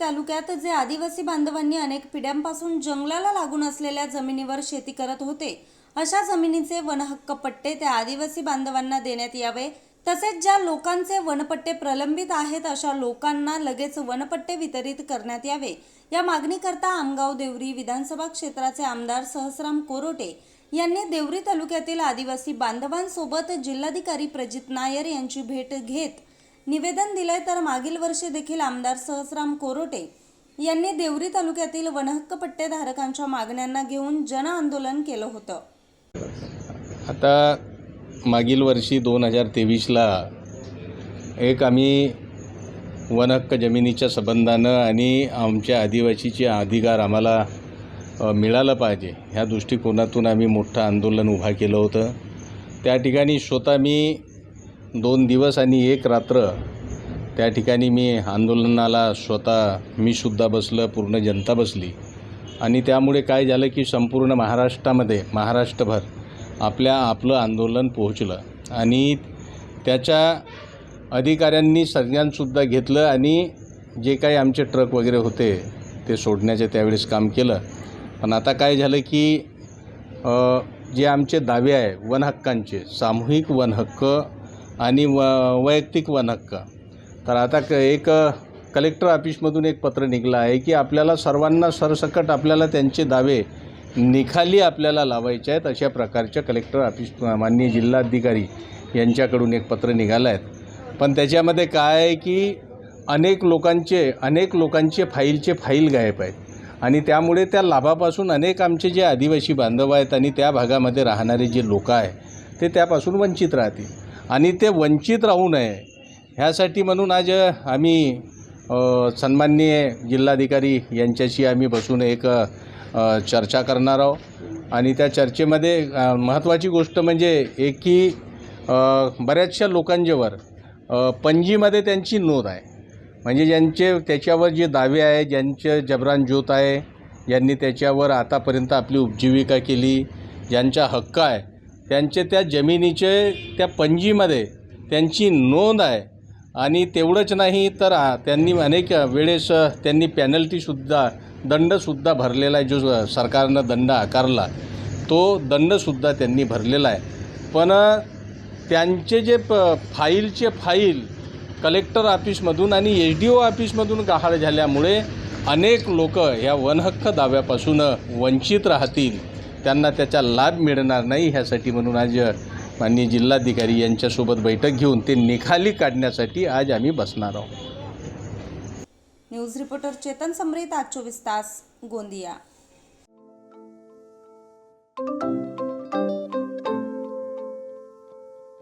तालुक्यात जे आदिवासी बांधवांनी अनेक पिढ्यांपासून जंगलाला लागून असलेल्या जमिनीवर शेती करत होते अशा जमिनीचे वनहक्क पट्टे त्या आदिवासी बांधवांना देण्यात यावे. तसेच ज्या लोकांचे वनपट्टे प्रलंबित आहेत अशा लोकांना लगेच वनपट्टे वितरित करण्यात यावे. या मागणीकरता आमगाव देवरी विधानसभा क्षेत्राचे आमदार सहस्राम कोरोटे यांनी देवरी तालुक्यातील आदिवासी बांधवांसोबत जिल्हाधिकारी प्रजित नायर यांची भेट घेत निवेदन दिलंय तर मागील वर्षी देखील आमदार सहस्राम कोरोटे यांनी देवरी तालुक्यातील वनहक्क पट्टेधारकांच्या मागण्यांना घेऊन जन आंदोलन केलं होतं. आता मागील वर्षी दोन हजार तेवीसला एक आम्ही वनहक्क जमिनीच्या संबंधानं आणि आमच्या आदिवासीचे अधिकार आम्हाला मिळालं पाहिजे ह्या दृष्टिकोनातून आम्ही मोठं आंदोलन उभा केलं होतं. त्या ठिकाणी स्वतः मी दोन दिवस आणि एक रात्र त्या ठिकाणी मी आंदोलनाला स्वतः मी सुद्धा बसलं पूर्ण जनता बसली. आणि त्यामुळे काय झालं की संपूर्ण महाराष्ट्रामध्ये महाराष्ट्रभर आपल्या आपलं आंदोलन पोहोचलं. आणि त्याच्या अधिकाऱ्यांनी सगळ्यांसुद्धा घेतलं आणि जे काही आमचे ट्रक वगैरे होते ते सोडण्याचे त्यावेळेस काम केलं. पण आता काय झालं की जे आमचे दावे आहे वन हक्कांचे सामूहिक वन हक्क आणि व वैयक्तिक वनहक्क. तर आता क एक कलेक्टर ऑफिसमधून एक पत्र निघलं आहे की आपल्याला सर्वांना सरसकट आपल्याला त्यांचे दावे निखाली आपल्याला लावायचे आहेत अशा प्रकारच्या कलेक्टर ऑफिस माननीय जिल्हाधिकारी यांच्याकडून एक पत्र निघालं आहे. पण त्याच्यामध्ये काय आहे की अनेक लोकांचे अनेक लोकांचे फाईलचे फाईल गायब आहेत. आणि त्यामुळे त्या लाभापासून अनेक आमचे जे आदिवासी बांधव आहेत आणि त्या भागामध्ये राहणारे जे लोक आहे ते त्यापासून वंचित राहतील. आणि ते वंचित राहू नये. ह्यासाठी म्हणून आज आम्ही सन्माननीय जिल्हाधिकारी यांच्याशी आम्ही बसून एक चर्चा करणार आहोत. आणि त्या चर्चेमध्ये महत्त्वाची गोष्ट म्हणजे एक की बऱ्याचशा लोकांच्यावर पणजीमध्ये त्यांची नोंद आहे. म्हणजे ज्यांचे त्याच्यावर जे दावे आहे ज्यांचे जबरान ज्योत आहे ज्यांनी त्याच्यावर आतापर्यंत आपली उपजीविका केली ज्यांचा हक्क आहे त्यांचे त्या जमिनीचे त्या पणजीमध्ये त्यांची नोंद आहे. आणि तेवढंच नाही तर त्यांनी अनेक वेळेस त्यांनी पॅनल्टीसुद्धा दंडसुद्धा भरलेला आहे जो सरकारनं दंड आकारला तो दंडसुद्धा त्यांनी भरलेला आहे. पण त्यांचे जे प फाईलचे फाईल कलेक्टर ऑफिसमधून आणि एच डी ओ ऑफिसमधून गहाळ झाल्यामुळे अनेक लोक ह्या वनहक्क दाव्यापासून वंचित राहतील. त्यांना त्याचा लाभ मिळणार नाही ह्यासाठी म्हणून आज माननीय जिल्हाधिकारी यांच्यासोबत बैठक घेऊन ते निखाली काढण्यासाठी आज आम्ही बसणार आहोत. न्यूज रिपोर्टर चेतन समृत आज चोवीस तास गोंदिया.